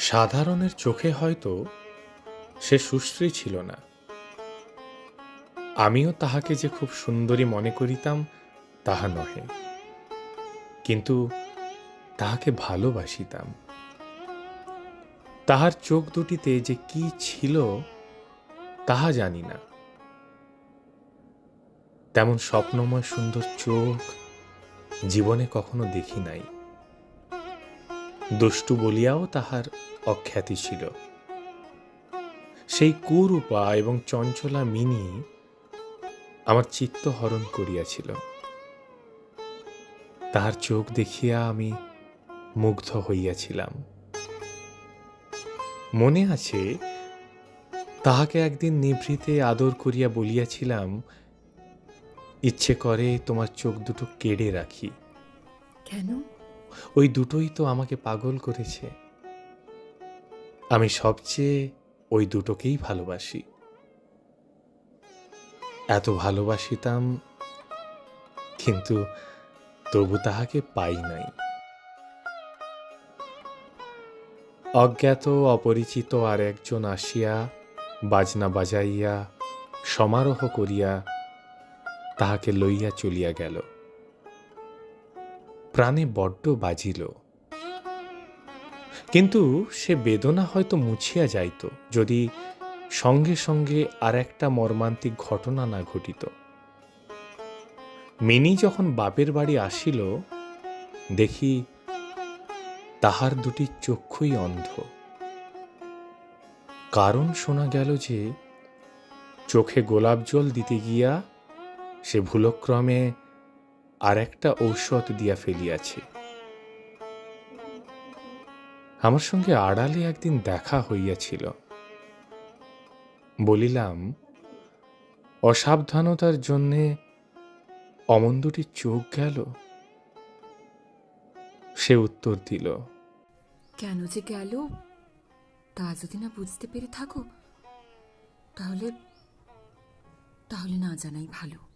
সাধারণের চোখে হয়তো সে সুশ্রী ছিল না। আমিও তাহাকে যে খুব সুন্দরী মনে করিতাম, তাহা নহে। কিন্তু তাহাকে ভালোবাসিতাম। তাহার চোখ দুটিতে যে কি ছিল, তাহা জানি না। তেমন স্বপ্নময় সুন্দর চোখ জীবনে কখনো দেখি নাই। দুষ্টু বলিয়াও তাহার অখ্যাতি ছিল। সেই কুরূপা এবং চঞ্চলা মিনি আমার চিত্ত হরণ করিয়াছিল। তাহার চোখ দেখিয়া আমি মুগ্ধ হইয়াছিলাম। মনে আছে, তাহাকে একদিন নিভৃতে আদর করিয়া বলিয়াছিলাম, ইচ্ছে করে তোমার চোখ দুটো কেড়ে রাখি। কেন? ওই দুটোই তো আমাকে পাগল করেছে। আমি সবচেয়ে ওই দুটোকেই ভালোবাসি। এত ভালোবাসিতাম, কিন্তু তবু তাহাকে পাই নাই। অজ্ঞাত, অপরিচিত আর একজন আসিয়া বাজনা বাজাইয়া, সমারোহ করিয়া তাহাকে লইয়া চলিয়া গেল। প্রাণে বড্ড বাজিল। কিন্তু সে বেদনা হয়তো মুছিয়া যাইত, যদি সঙ্গে সঙ্গে আর একটা মর্মান্তিক ঘটনা না ঘটিত। মিনি যখন বাপের বাড়ি আসিল, দেখি তাহার দুটি চক্ষুই অন্ধ। কারণ শোনা গেল যে, চোখে গোলাপ জল দিতে গিয়া সে ভুলক্রমে আর একটা ঔষধ দিয়া ফেলিয়াছে। আমার সঙ্গে আড়ালে একদিন দেখা হইয়াছিল। বলিলাম, অসাবধানতার জন্যে অমন দুটি চোখ গেল? সে উত্তর দিল, কেন যে গেল, তা যদি না বুঝতে পেরে থাকো, তাহলে তাহলে না জানাই ভালো।